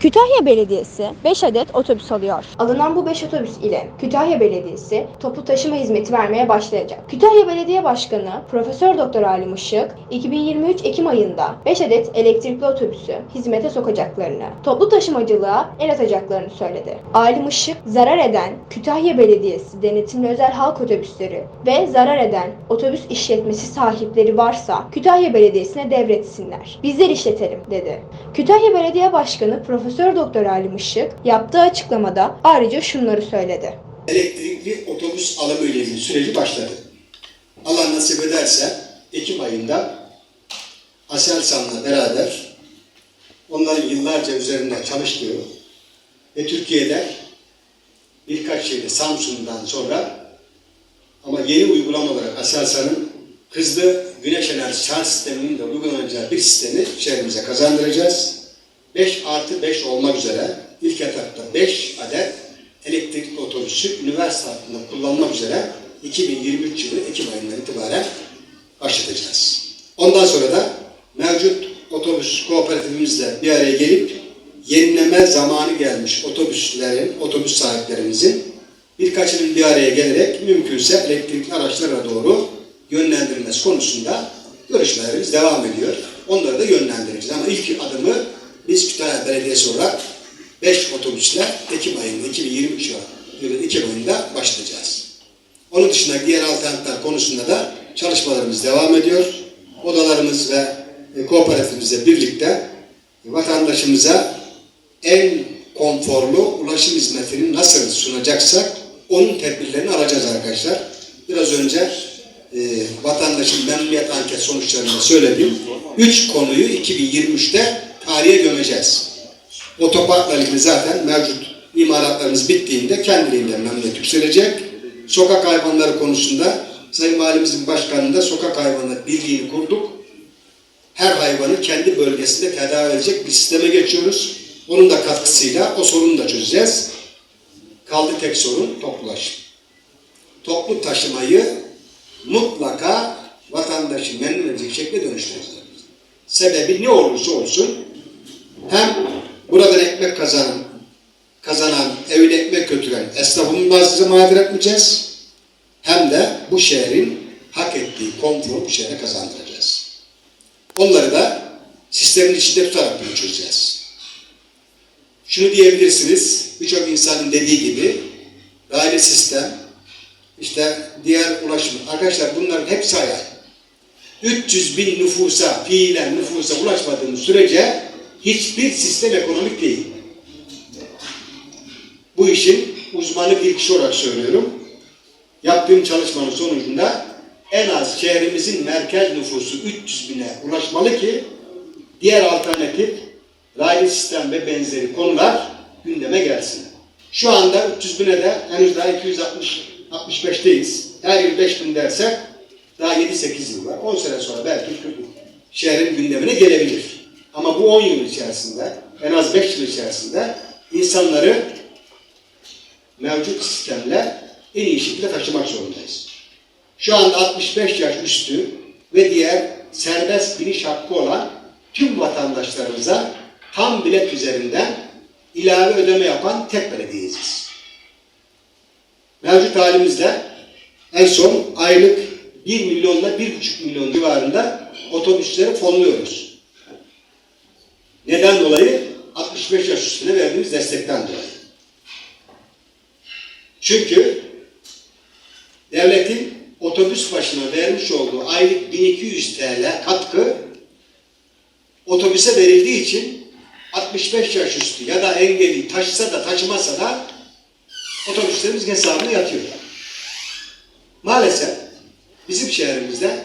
Kütahya Belediyesi 5 adet otobüs alıyor. Alınan bu 5 otobüs ile Kütahya Belediyesi toplu taşıma hizmeti vermeye başlayacak. Kütahya Belediye Başkanı Profesör Doktor Alim Işık 2023 Ekim ayında 5 adet elektrikli otobüsü hizmete sokacaklarını, toplu taşımacılığa el atacaklarını söyledi. Alim Işık zarar eden Kütahya Belediyesi denetimli özel halk otobüsleri ve zarar eden otobüs işletmesi sahipleri varsa Kütahya Belediyesi'ne devretsinler. Bizler işletelim dedi. Kütahya Belediye Başkanı Profesör Doktor Alim Işık yaptığı açıklamada ayrıca şunları söyledi. elektrikli otobüs alımı ile ilgili süreci başladı. Allah nasip ederse Ekim ayında Aselsan'la beraber onların yıllarca üzerinde çalıştığı ve Türkiye'de birkaç şehirde Samsun'dan sonra ama yeni uygulama olarak Aselsan'ın hızlı güneş enerji şarj sisteminin de uygulanacağı bir sistemi şehrimize kazandıracağız. 5 artı 5 olmak üzere ilk etapta 5 adet elektrikli otobüsü üniversite hattında kullanmak üzere 2023 yılı Ekim ayından itibaren başlatacağız. Ondan sonra da mevcut otobüs kooperatifimizle bir araya gelip yenileme zamanı gelmiş otobüslerin, otobüs sahiplerimizin birkaçının bir araya gelerek mümkünse elektrikli araçlara doğru yönlendirilmesi konusunda görüşmelerimiz devam ediyor. Onları da yönlendireceğiz ama ilk adımı biz Kütahya Belediyesi olarak 5 otobüsle Ekim ayında, 2023 yılı Ekim ayında başlayacağız. Onun dışında diğer alternatifler konusunda da çalışmalarımız devam ediyor. Odalarımız ve e, kooperatifimizle birlikte vatandaşımıza en konforlu ulaşım hizmetini nasıl sunacaksak onun tedbirlerini alacağız arkadaşlar. Biraz önce e, vatandaşın memnuniyet anket sonuçlarını söyledim. Üç konuyu 2023'te tarihe gömeceğiz. Otoparkla ilgili zaten mevcut imalatlarımız bittiğinde kendiliğinden memnuniyet yükselecek. Sokak hayvanları konusunda Sayın Valimizin başkanlığında sokak hayvanları birliğini kurduk. Her hayvanı kendi bölgesinde tedavi edecek bir sisteme geçiyoruz. Onun da katkısıyla o sorunu da çözeceğiz. Kaldı tek sorun toplu taşıma. Toplu taşımayı mutlaka vatandaşı memnun edecek şekilde dönüştüreceğiz. Sebebi ne olursa olsun hem buradan ekmek kazanan, kazanan, evine ekmek götüren esnafımızı mağdur etmeyeceğiz. Hem de bu şehrin hak ettiği konforu bu şehre kazandıracağız. Onları da sistemin içinde tutarak bunu çözeceğiz. Şunu diyebilirsiniz, birçok insanın dediği gibi daire sistem, işte diğer ulaşım. Arkadaşlar bunların hepsi hayal. 300 bin nüfusa, fiilen nüfusa ulaşmadığımız sürece hiçbir sistem ekonomik değil. Bu işin uzmanı bir kişi olarak söylüyorum. Yaptığım çalışmanın sonucunda en az şehrimizin merkez nüfusu 300 bine ulaşmalı ki diğer alternatif raylı sistem ve benzeri konular gündeme gelsin. Şu anda 300 bine de henüz daha 260 65'teyiz. Her yıl 5 bin dersek daha 7-8 yıl var. 10 sene sonra belki şehrin gündemine gelebilir. Ama bu 10 yıl içerisinde, en az 5 yıl içerisinde insanları mevcut sistemle en iyi şekilde taşımak zorundayız. Şu anda 65 yaş üstü ve diğer serbest biniş hakkı olan tüm vatandaşlarımıza tam bilet üzerinden ilave ödeme yapan tek belediyeyiz biz. Mevcut halimizde en son aylık 1 milyonla 1,5 milyon civarında otobüsleri fonluyoruz. Neden dolayı? 65 yaş üstüne verdiğimiz destekten dolayı. Çünkü devletin otobüs başına vermiş olduğu aylık 1200 TL katkı otobüse verildiği için 65 yaş üstü ya da engelli taşısa da taşımasa da otobüslerimiz hesabına yatıyor. Maalesef bizim şehrimizde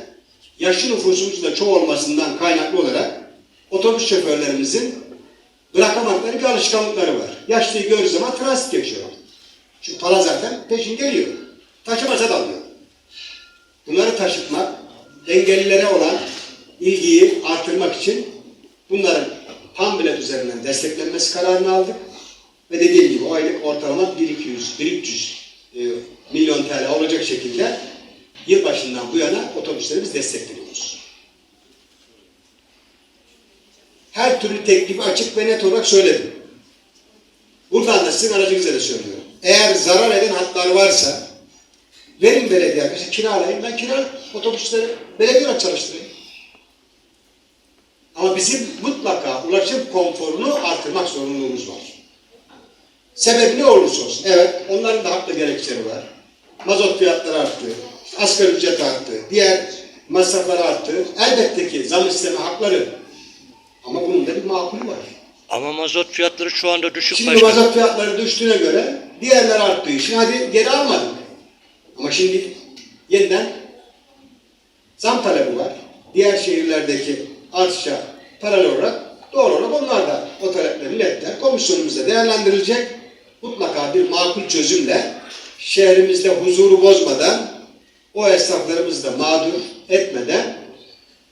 yaşlı nüfusumuzun da çoğu olmasından kaynaklı olarak otobüs şoförlerimizin bırakamadıkları bir alışkanlıkları var. Yaşlıyı gördüğü zaman transit geçiyor. Çünkü para zaten peşin geliyor. Taşımasa da alıyor. Bunları taşıtmak, engellilere olan ilgiyi artırmak için bunların tam bilet üzerinden desteklenmesi kararını aldık. Ve dediğim gibi o aylık ortalama 1200, 1300 e, milyon TL olacak şekilde yılbaşından bu yana otobüslerimiz destekleniyoruz. Her türlü teklifi açık ve net olarak söyledim. sizin aracınıza da söylüyorum. Eğer zarar eden hatlar varsa verin belediye arkadaşlar kiralayın. Ben kira otobüsleri belediye olarak çalıştırayım. Ama bizim mutlaka ulaşım konforunu artırmak zorunluluğumuz var. Sebebi ne olursa olsun. Evet, onların da haklı gerekçeleri var. Mazot fiyatları arttı, asgari ücret arttı, diğer masraflar arttı. Elbette ki zam isteme hakları. Ama bunun da bir makulü var. Ama mazot fiyatları şu anda düşük Şimdi başkanım. mazot fiyatları düştüğüne göre diğerler arttığı için hadi geri almadık. Ama şimdi yeniden zam talebi var. Diğer şehirlerdeki artışa paralel olarak doğal olarak onlar da o talepleri ilettiler. Komisyonumuzda değerlendirilecek. Mutlaka bir makul çözümle şehrimizde huzuru bozmadan o esnaflarımızı da mağdur etmeden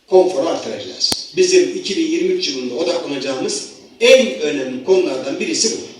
konforu artıracağız. Bizim 2023 yılında odaklanacağımız en önemli konulardan birisi bu.